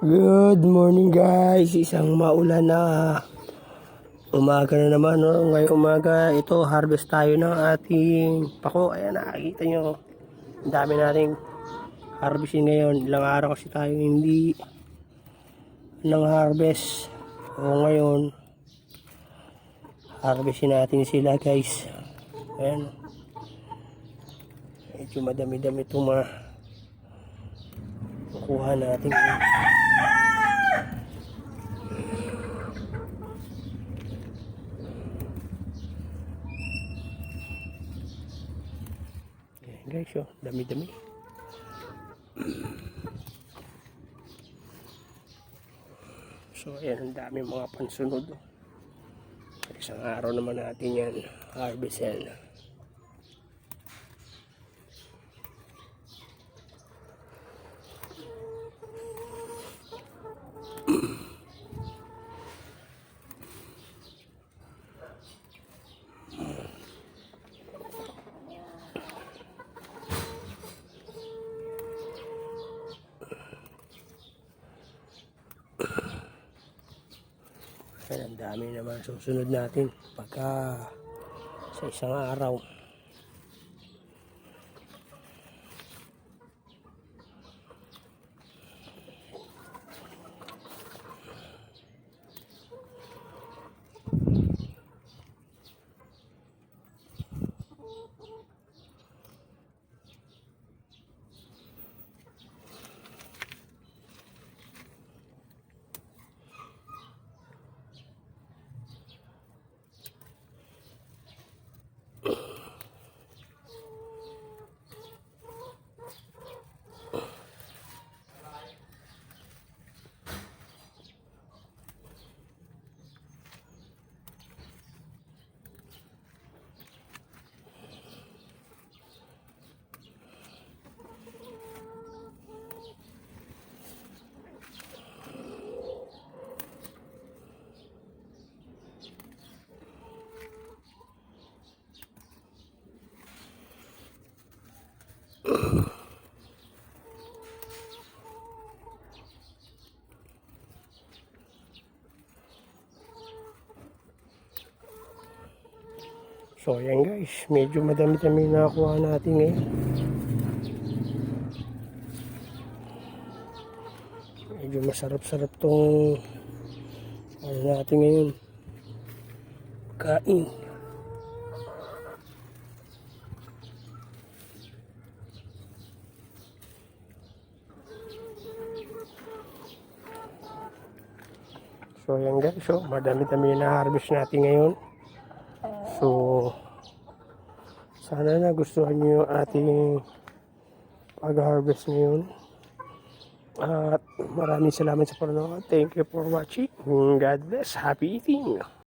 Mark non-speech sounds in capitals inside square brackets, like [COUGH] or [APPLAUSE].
Good morning guys, isang maulan na umaga na naman. No? Ngayong umaga, ito harvest tayo ng ating pako. Ayan, nakikita nyo. Ang dami nating harvestin ngayon. Ilang araw kasi tayo hindi ng harvest. O ngayon, harvestin natin sila guys. Ayan. Medyo madami-dami itong mga kukuha natin. Guys, oh, dami-dami. So, ayan, ang dami mga pansunod. oh. Isang araw naman natin yan, harvest yan. [CLEARS THROAT] Ayan, ang dami naman susunod natin pagka sa isang araw. So ayan guys, medyo madami-dami nakakuha natin ngayon. Medyo masarap-sarap tong ano natin ngayon. Kain. So ayan guys, so madami-dami na harvest natin ngayon. So, sana nagustuhan niyo yung ating pag-harvest ngayon. At maraming salamat sa panonood. Thank you for watching. God bless. Happy eating.